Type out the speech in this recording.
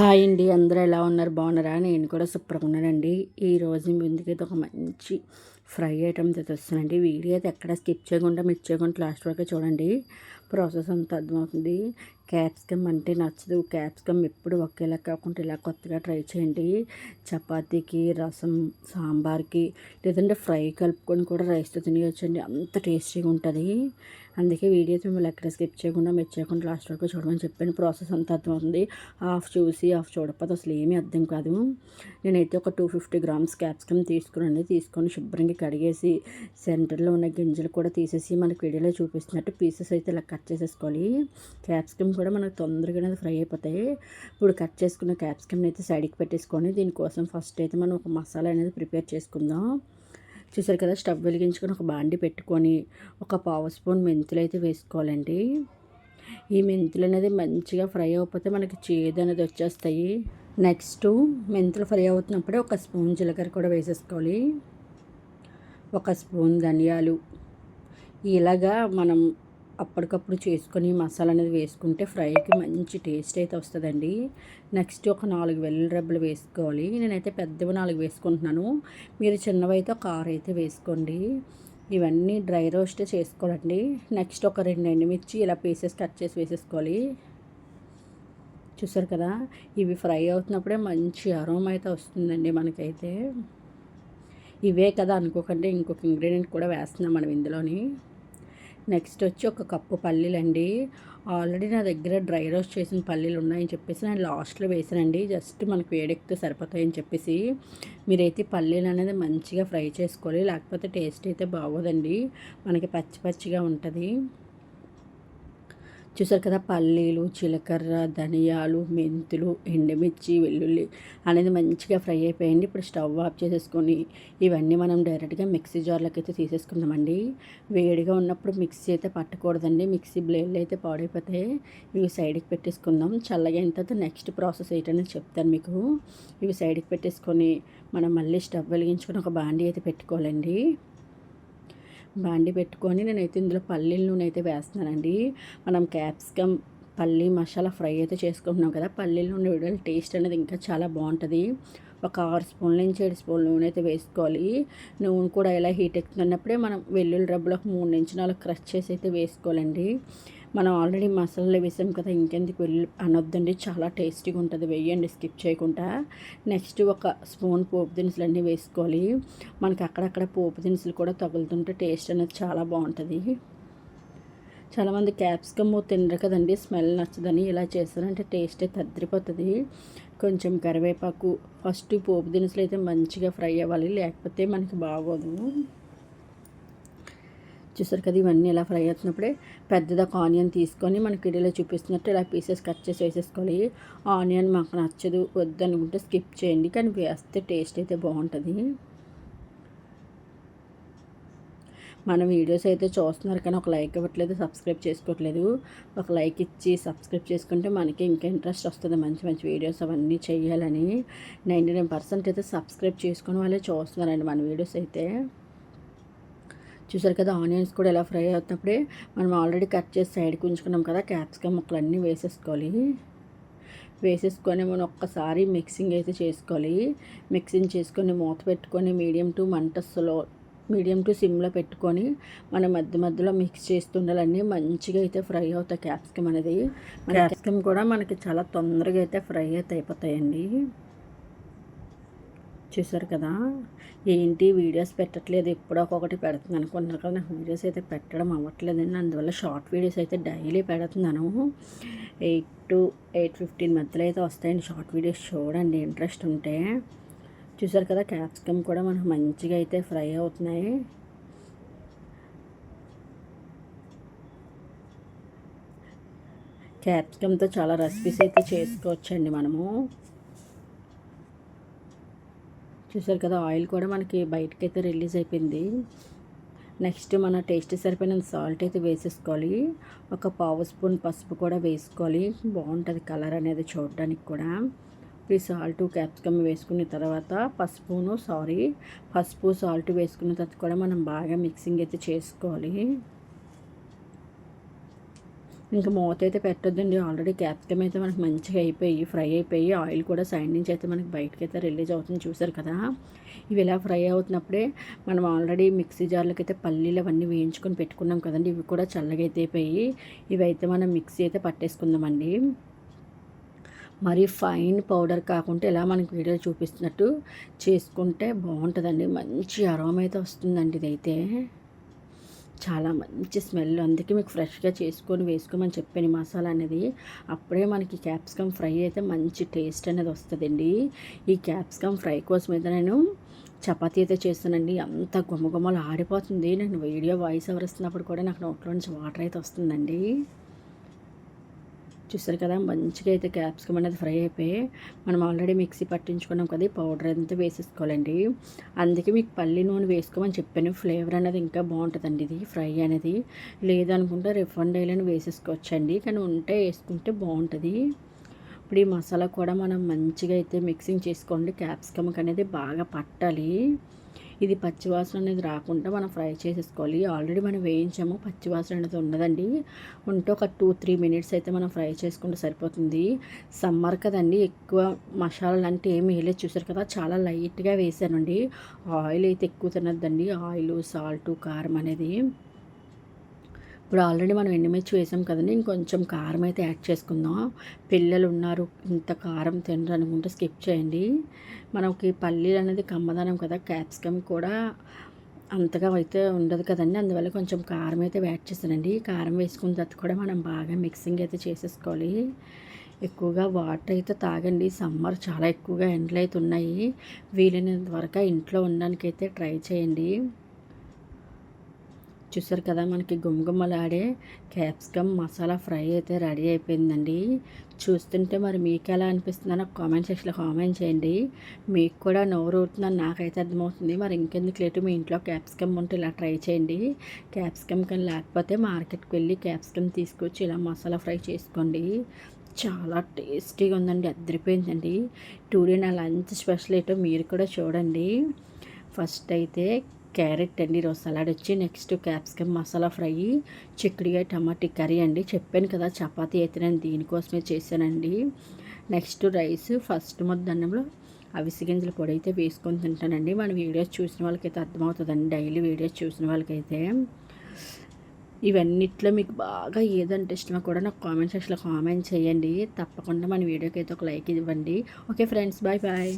Hi అండి అందరూ ఎలా ఉన్నారు? బాగున్నారా? నేను కూడా సూపర్గా ఉన్నానండి. ఈరోజు మీ ముందుకైతే ఒక మంచి ఫ్రై ఐటమ్స్ అయితే వస్తుందండి వీడియో అయితే ఎక్కడ స్కిప్ చేయకుండా మిస్ చేయకుండా లాస్ట్ వరకు చూడండి. ప్రాసెస్ అంతా అర్థమవుతుంది. క్యాప్సికమ్ అంటే నచ్చదు. క్యాప్సికమ్ ఎప్పుడు ఒకేలా కాకుండా ఇలా కొత్తగా ట్రై చేయండి. చపాతీకి రసం సాంబార్కి లేదంటే ఫ్రై కలుపుకొని కూడా రైస్తో తినేయచ్చండి. అంత టేస్టీగా ఉంటుంది. అందుకే వీడియోస్ మిమ్మల్ని ఎక్కడ స్కిప్ చేయకుండా మెచ్ చేయకుండా లాస్ట్ వరకు చూడమని చెప్పాను. ప్రాసెస్ అంతా అర్థమవుతుంది. హాఫ్ చూసి హాఫ్ చూడకపోతే అసలు ఏమీ అర్థం కాదు. నేనైతే ఒక టూ ఫిఫ్టీ గ్రామ్స్ క్యాప్సికమ్ తీసుకురండి తీసుకొని శుభ్రంగా కడిగేసి సెంటర్లో ఉన్న గింజలు కూడా తీసేసి మనకి వీడియోలో చూపిస్తున్నట్టు పీసెస్ అయితే ఇలా కట్ చేసేసుకోవాలి. క్యాప్సికమ్ కూడా మనకు తొందరగానే ఫ్రై అయిపోతాయి. ఇప్పుడు కట్ చేసుకున్న క్యాప్సికమ్ని అయితే సైడ్కి పెట్టేసుకొని దీనికోసం ఫస్ట్ అయితే మనం ఒక మసాలా అనేది ప్రిపేర్ చేసుకుందాం. చూసారు కదా స్టవ్ వెలిగించుకొని ఒక బాండి పెట్టుకొని ఒక పావు స్పూన్ మెంతులు అయితే వేసుకోవాలండి. ఈ మెంతులు అనేది మంచిగా ఫ్రై అయిపోతే మనకి చేదు అనేది వచ్చేస్తాయి. నెక్స్ట్ మెంతులు ఫ్రై అవుతున్నప్పుడే ఒక స్పూన్ జీలకర్ర కూడా వేసేసుకోవాలి. ఒక స్పూన్ ధనియాలు. ఇలాగా మనం అప్పటికప్పుడు చేసుకొని మసాలా అనేది వేసుకుంటే ఫ్రైకి మంచి టేస్ట్ అయితే వస్తుందండి. నెక్స్ట్ ఒక నాలుగు వెల్లుల్లి రెబ్బలు వేసుకోవాలి. నేనైతే పెద్దవి నాలుగు వేసుకుంటున్నాను. మీరు చిన్నవైతే ఒక ఆరు అయితే వేసుకోండి. ఇవన్నీ డ్రై రోస్ట్ చేసుకోవాలండి. నెక్స్ట్ ఒక రెండు ఎండుమిర్చి ఇలా పీసెస్ కట్ చేసి వేసేసుకోవాలి. చూసారు కదా? ఇవి ఫ్రై అవుతున్నప్పుడే మంచి అరోమ్ అయితే వస్తుందండి మనకైతే. ఇవే కదా అనుకోకండి. ఇంకొక ఇంగ్రీడియంట్ కూడా వేస్తున్నాం మనం ఇందులోని. నెక్స్ట్ వచ్చి ఒక కప్పు పల్లీలండి. ఆల్రెడీ నా దగ్గర డ్రై రోస్ట్ చేసిన పల్లీలు ఉన్నాయని చెప్పేసి నేను లాస్ట్లో వేసానండి. జస్ట్ మనకు వేడెక్కితే సరిపోతాయని చెప్పేసి. మీరైతే పల్లీలు అనేది మంచిగా ఫ్రై చేసుకోవాలి. లేకపోతే టేస్ట్ అయితే బాగోదండి. మనకి పచ్చి పచ్చిగా ఉంటుంది. చూసారు కదా పల్లీలు జీలకర్ర ధనియాలు మెంతులు ఎండుమిర్చి వెల్లుల్లి అనేది మంచిగా ఫ్రై అయిపోయింది. ఇప్పుడు స్టవ్ ఆఫ్ చేసేసుకొని ఇవన్నీ మనం డైరెక్ట్గా మిక్సీ జార్లోకి అయితే తీసేసుకుందామండి. వేడిగా ఉన్నప్పుడు మిక్సీ అయితే పట్టకూడదండి. మిక్సీ బ్లేడ్లు అయితే పాడైపోతాయి ఇవి సైడ్కి పెట్టేసుకుందాం. చల్లగా అయిన తర్వాత నెక్స్ట్ ప్రాసెస్ ఏంటనేది చెప్తాను మీకు. ఇవి సైడ్కి పెట్టేసుకొని మనం మళ్ళీ స్టవ్ వెలిగించుకొని ఒక బాండీ అయితే పెట్టుకోవాలండి. బాండి పెట్టుకొని నేనైతే ఇందులో పల్లీల నూనె అయితే వేస్తున్నానండి. మనం క్యాప్సికమ్ పల్లీ మసాలా ఫ్రై అయితే చేసుకుంటున్నాం కదా పల్లీల నూనె వేయడం టేస్ట్ అనేది ఇంకా చాలా బాగుంటుంది. ఒక ఆరు స్పూన్ల నుంచి ఏడు స్పూన్ల నూనె అయితే వేసుకోవాలి. నూనె కూడా ఇలా హీట్ ఎక్కుతున్నప్పుడే మనం వెల్లుల్లి రబ్బులకు మూడు నుంచి నాలుగు క్రష్ చేసి అయితే వేసుకోవాలండి. మనం ఆల్రెడీ మసాలాలు వేసాం కదా ఇంకెందుకు వెళ్ళి అనొద్దండి. చాలా టేస్టీగా ఉంటుంది. వేయండి స్కిప్ చేయకుండా. నెక్స్ట్ ఒక స్పూన్ పోపు దినుసులు అన్నీ వేసుకోవాలి. మనకి అక్కడక్కడ పోపు దినుసులు కూడా తగులుతుంటే టేస్ట్ అనేది చాలా బాగుంటుంది. చాలామంది క్యాప్సికమ్ తినరు కదండి. స్మెల్ నచ్చదని ఇలా చేస్తారంటే టేస్ట్ తద్రిపోతుంది. కొంచెం కరివేపాకు ఫస్ట్ పోపు దినుసులు అయితే మంచిగా ఫ్రై అవ్వాలి. లేకపోతే మనకి బాగోదు. చూసారు కదా ఇవన్నీ ఇలా ఫ్రై అవుతున్నప్పుడే పెద్దది ఒక ఆనియన్ తీసుకొని మనకి ఇడిలో చూపిస్తున్నట్టు ఇలా పీసెస్ కట్ చేసి వేసేసుకోవాలి. ఆనియన్ మాకు నచ్చదు వద్దనుకుంటే స్కిప్ చేయండి కానీ వేస్తే టేస్ట్ అయితే బాగుంటుంది. మన వీడియోస్ అయితే చూస్తున్నారు కానీ ఒక లైక్ ఇవ్వట్లేదు సబ్స్క్రైబ్ చేసుకోవట్లేదు. ఒక లైక్ ఇచ్చి సబ్స్క్రైబ్ చేసుకుంటే మనకి ఇంకా ఇంట్రెస్ట్ వస్తుంది మంచి మంచి వీడియోస్ అవన్నీ చేయాలని. నైంటీ నైన్ పర్సెంట్ అయితే సబ్స్క్రైబ్ చేసుకుని వాళ్ళే చూస్తున్నారండి మన వీడియోస్ అయితే. చూసారు కదా ఆనియన్స్ కూడా ఎలా ఫ్రై అవుతున్నప్పుడే మనం ఆల్రెడీ కట్ చేసి సైడ్కి ఉంచుకున్నాం కదా క్యాప్సికమ్ ముక్కలన్నీ వేసేసుకోవాలి. వేసేసుకొని మనం ఒక్కసారి మిక్సింగ్ అయితే చేసుకోవాలి. మిక్సింగ్ చేసుకొని మూత పెట్టుకొని మీడియం టు మంటస్లో మీడియం టు సిమ్లో పెట్టుకొని మనం మధ్య మధ్యలో మిక్స్ చేస్తుండాలన్నీ మంచిగా అయితే ఫ్రై అవుతాయి క్యాప్సికమ్ అనేది. క్యాప్సికమ్ కూడా మనకి చాలా తొందరగా అయితే ఫ్రై అయితే అయిపోతాయండి. చూసారు కదా. ఏంటి వీడియోస్ పెట్టట్లేదు ఎప్పుడో ఒకటి పెడుతుంది అనుకుంటున్నారు కదా. నాకు వీడియోస్ అయితే పెట్టడం అవ్వట్లేదండి అందువల్ల షార్ట్ వీడియోస్ అయితే డైలీ పెడుతున్నాను. ఎయిట్ టు ఎయిట్ ఫిఫ్టీన్ మధ్యలో అయితే వస్తాయండి షార్ట్ వీడియోస్. చూడండి ఇంట్రెస్ట్ ఉంటే. చూసారు కదా క్యాప్సికమ్ కూడా మనకు మంచిగా అయితే ఫ్రై అవుతున్నాయి. క్యాప్సికమ్తో చాలా రెసిపీస్ అయితే చేసుకోవచ్చండి మనము. చూసారు కదా ఆయిల్ కూడా మనకి బయటకి అయితే రిలీజ్ అయిపోయింది. నెక్స్ట్ మన టేస్ట్ సరిపోయిన సాల్ట్ అయితే వేసేసుకోవాలి. ఒక పావు స్పూన్ పసుపు కూడా వేసుకోవాలి. బాగుంటుంది కలర్ అనేది చూడడానికి కూడా. ఈ సాల్ట్ క్యాప్సికమ్ వేసుకున్న తర్వాత పసుపును సారీ పసుపు సాల్ట్ వేసుకున్న తర్వాత కూడా మనం బాగా మిక్సింగ్ అయితే చేసుకోవాలి. ఇంకా మూత అయితే పెట్టొద్దండి. ఆల్రెడీ క్యాప్సికమ్ అయితే మనకి మంచిగా అయిపోయి ఫ్రై అయిపోయి ఆయిల్ కూడా సైడ్ నుంచి అయితే మనకి బయటకి అయితే రిలీజ్ అవుతుంది చూసారు కదా. ఇవి ఇలా ఫ్రై అవుతున్నప్పుడే మనం ఆల్రెడీ మిక్సీ జార్లకి అయితే పల్లీలు అవన్నీ వేయించుకొని పెట్టుకున్నాం కదండి. ఇవి కూడా చల్లగా అయితే అయిపోయి ఇవి అయితే మనం మిక్సీ అయితే పట్టేసుకుందామండి. మరి ఫైన్ పౌడర్ కాకుండా ఇలా మనకి వీడియో చూపిస్తున్నట్టు చేసుకుంటే బాగుంటుందండి. మంచి అరోమ అయితే వస్తుందండి ఇదైతే. చాలా మంచి స్మెల్. అందుకే మీకు ఫ్రెష్గా చేసుకొని వేసుకోమని చెప్పాను మసాలా అనేది. అప్పుడే మనకి క్యాప్సికమ్ ఫ్రై అయితే మంచి టేస్ట్ అనేది వస్తుందండి. ఈ క్యాప్సికమ్ ఫ్రై కోసం అయితే నేను చపాతీ అయితే చేస్తానండి. అంత గుమ్మగుమ్మలు ఆడిపోతుంది నేను వీడియో వాయిస్ ఎవరు వస్తున్నప్పుడు కూడా నాకు నోట్లో నుంచి వాటర్ అయితే వస్తుందండి. చూస్తారు కదా మంచిగా అయితే క్యాప్సికమ్ అనేది ఫ్రై అయిపోయి మనం ఆల్రెడీ మిక్సీ పట్టించుకున్నాం కదా పౌడర్ అంతా వేసేసుకోవాలండి. అందుకే మీకు పల్లి నూనె వేసుకోమని చెప్పాను ఫ్లేవర్ అనేది ఇంకా బాగుంటుందండి ఇది ఫ్రై అనేది. లేదనుకుంటే రిఫండ్ ఆయిల్ వేసేసుకోవచ్చండి కానీ ఉంటే వేసుకుంటే బాగుంటుంది. ఇప్పుడు ఈ మసాలా కూడా మనం మంచిగా అయితే మిక్సింగ్ చేసుకోండి క్యాప్సికమ్ అనేది బాగా పట్టాలి. ఇది పచ్చివాసన అనేది రాకుండా మనం ఫ్రై చేసేసుకోవాలి. ఆల్రెడీ మనం వేయించాము పచ్చివాసన అనేది ఉండదండి ఉంటే ఒక టూ త్రీ మినిట్స్ అయితే మనం ఫ్రై చేసుకుంటే సరిపోతుంది. సమ్మర్ కదండి ఎక్కువ మసాలాలు అంటే ఏమి వేయలేదు. చూసారు కదా చాలా లైట్గా వేసానండి. ఆయిల్ అయితే ఎక్కువ తినద్దండి. ఆయిల్ సాల్ట్ కారం అనేది. ఇప్పుడు ఆల్రెడీ మనం ఎండుమిర్చి వేసాం కదండి ఇంకొంచెం కారం అయితే యాడ్ చేసుకుందాం. పిల్లలు ఉన్నారు ఇంత కారం తినరు అనుకుంటే స్కిప్ చేయండి. మనకి పల్లీలు అనేది కమ్మదనం కదా క్యాప్సికమ్ కూడా అంతగా అయితే ఉండదు కదండి అందువల్ల కొంచెం కారం అయితే యాడ్ చేశానండి కారం వేసుకున్న తర్వాత కూడా మనం బాగా మిక్సింగ్ అయితే చేసేసుకోవాలి. ఎక్కువగా వాటర్ అయితే తాగండి సమ్మర్ చాలా ఎక్కువగా ఎండలు అయితే ఉన్నాయి. వీలైనంత వరకు ఇంట్లో ఉండడానికైతే అయితే ట్రై చేయండి. చూసారు కదా మనకి గుమ్మగుమ్మలాడే క్యాప్సికమ్ మసాలా ఫ్రై అయితే రెడీ అయిపోయిందండి. చూస్తుంటే మరి మీకు ఎలా అనిపిస్తుందో నాకు కామెంట్ సెక్షన్లో కామెంట్ చేయండి. మీకు కూడా నోరు ఊరుతుందని నాకైతే అర్థమవుతుంది. మరి ఇంకెందుకు లేటు మీ ఇంట్లో క్యాప్సికమ్ ఉంటే ఇలా ట్రై చేయండి. క్యాప్సికమ్ కానీ లేకపోతే మార్కెట్కి వెళ్ళి క్యాప్సికమ్ తీసుకొచ్చి ఇలా మసాలా ఫ్రై చేసుకోండి. చాలా టేస్టీగా ఉందండి అద్దరిపోయిందండి డే నా లంచ్ స్పెషల్ ఏంటో మీరు కూడా చూడండి. ఫస్ట్ అయితే క్యారెట్ అండి ఈరోజు సలాడ్ వచ్చి నెక్స్ట్ క్యాప్సికమ్ మసాలా ఫ్రై చిక్కుడుగా టమాటీ కర్రీ అండి. చెప్పాను కదా చపాతీ అయితే నేను దీనికోసమే చేశానండి. నెక్స్ట్ రైస్ ఫస్ట్ అన్నంలో అవిసి గింజల పొడి అయితే వేసుకొని తింటానండి. మన వీడియోస్ చూసిన వాళ్ళకైతే అర్థమవుతుందండి డైలీ వీడియోస్ చూసిన వాళ్ళకైతే. ఇవన్నిట్లో మీకు బాగా ఏదంటే ఇష్టమో కూడా నాకు కామెంట్ సెక్షన్లో కామెంట్ చేయండి. తప్పకుండా మన వీడియోకి అయితే ఒక లైక్ ఇవ్వండి. Okay friends bye bye.